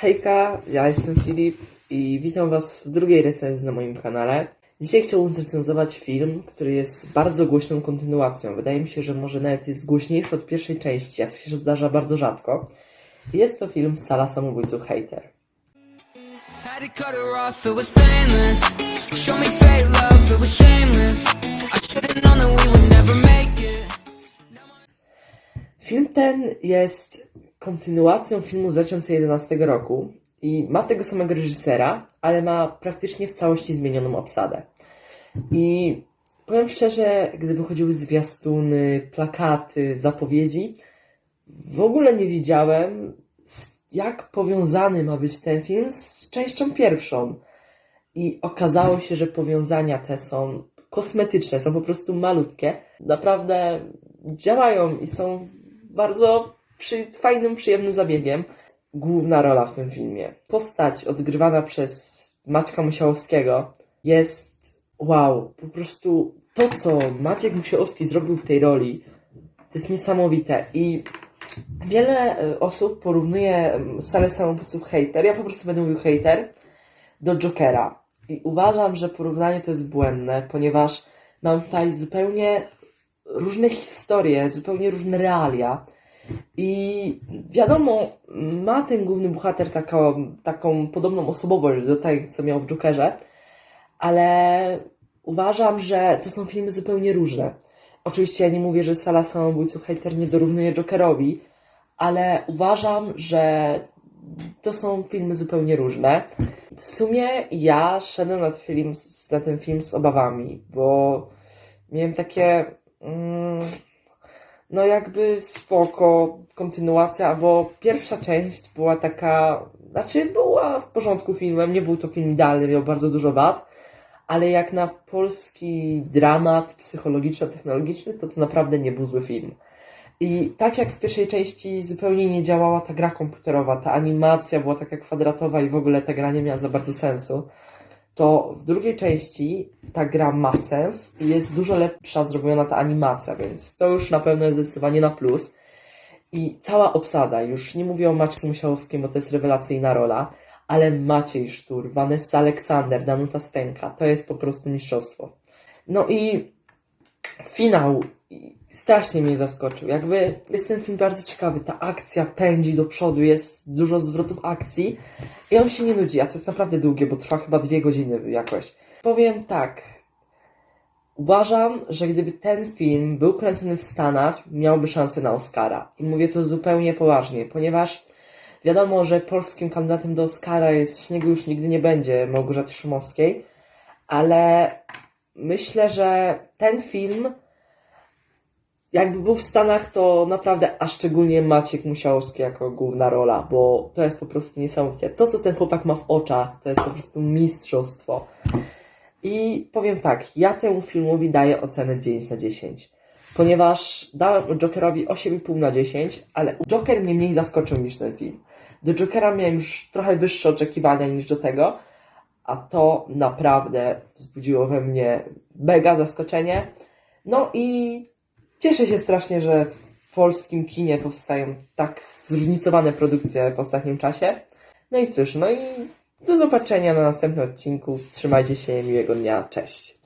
Hejka, ja jestem Filip i witam Was w drugiej recenzji na moim kanale. Dzisiaj chciałbym zrecenzować film, który jest bardzo głośną kontynuacją. Wydaje mi się, że może nawet jest głośniejszy od pierwszej części, a to się zdarza bardzo rzadko. Jest to film Sala Samobójców Hater. Film ten jest kontynuacją filmu z 2011 roku i ma tego samego reżysera, ale ma praktycznie w całości zmienioną obsadę. I powiem szczerze, gdy wychodziły zwiastuny, plakaty, zapowiedzi, w ogóle nie wiedziałem, z- jak powiązany ma być ten film z częścią pierwszą. I okazało się, że powiązania te są kosmetyczne, są po prostu malutkie. Naprawdę działają i są bardzo przy, fajnym, przyjemnym zabiegiem. Główna rola w tym filmie. Postać odgrywana przez Maćka Musiałowskiego jest wow. Po prostu to, co Maciek Musiałowski zrobił w tej roli, to jest niesamowite. I wiele e, osób porównuje em, salę samobójców hater, ja po prostu będę mówił hater, do Jokera. I uważam, że porównanie to jest błędne, ponieważ mam tutaj zupełnie różne historie, zupełnie różne realia. I wiadomo, ma ten główny bohater taką, taką podobną osobowość do tej, co miał w Jokerze, ale uważam, że to są filmy zupełnie różne. Oczywiście ja nie mówię, że Sala Samobójców Hater nie dorównuje Jokerowi, ale uważam, że to są filmy zupełnie różne. W sumie ja szedłem na ten film, na ten film z obawami, bo miałem takie. Mm, no jakby spoko, kontynuacja, bo pierwsza część była taka, znaczy była w porządku filmem, nie był to film idealny, miał bardzo dużo wad, ale jak na polski dramat psychologiczno-technologiczny, to to naprawdę nie był zły film. I tak jak w pierwszej części zupełnie nie działała ta gra komputerowa, ta animacja była taka kwadratowa i w ogóle ta gra nie miała za bardzo sensu, to w drugiej części ta gra ma sens i jest dużo lepsza zrobiona ta animacja, więc to już na pewno jest zdecydowanie na plus. I cała obsada, już nie mówię o Maćku Musiałowskim, bo to jest rewelacyjna rola, ale Maciej Sztur, Vanessa Aleksander, Danuta Stenka, to jest po prostu mistrzostwo. No i finał strasznie mnie zaskoczył. Jakby jest ten film bardzo ciekawy. Ta akcja pędzi do przodu, jest dużo zwrotów akcji i on się nie nudzi, a to jest naprawdę długie, bo trwa chyba dwie godziny jakoś. Powiem tak. Uważam, że gdyby ten film był kręcony w Stanach, miałby szansę na Oscara. I mówię to zupełnie poważnie, ponieważ wiadomo, że polskim kandydatem do Oscara jest Śniegu już nigdy nie będzie Małgorzaty Szumowskiej, ale myślę, że ten film jakby był w Stanach, to naprawdę, a szczególnie Maciek Musiałowski jako główna rola, bo to jest po prostu niesamowite. To, co ten chłopak ma w oczach, to jest po prostu mistrzostwo. I powiem tak, ja temu filmowi daję ocenę 9 na 10. Ponieważ dałem Jokerowi 8,5 na 10, ale Joker mnie mniej zaskoczył niż ten film. Do Jokera miałem już trochę wyższe oczekiwania niż do tego, a to naprawdę wzbudziło we mnie mega zaskoczenie. No i Cieszę się strasznie, że w polskim kinie powstają tak zróżnicowane produkcje w ostatnim czasie. No i cóż, no i do zobaczenia na następnym odcinku. Trzymajcie się, miłego dnia, cześć.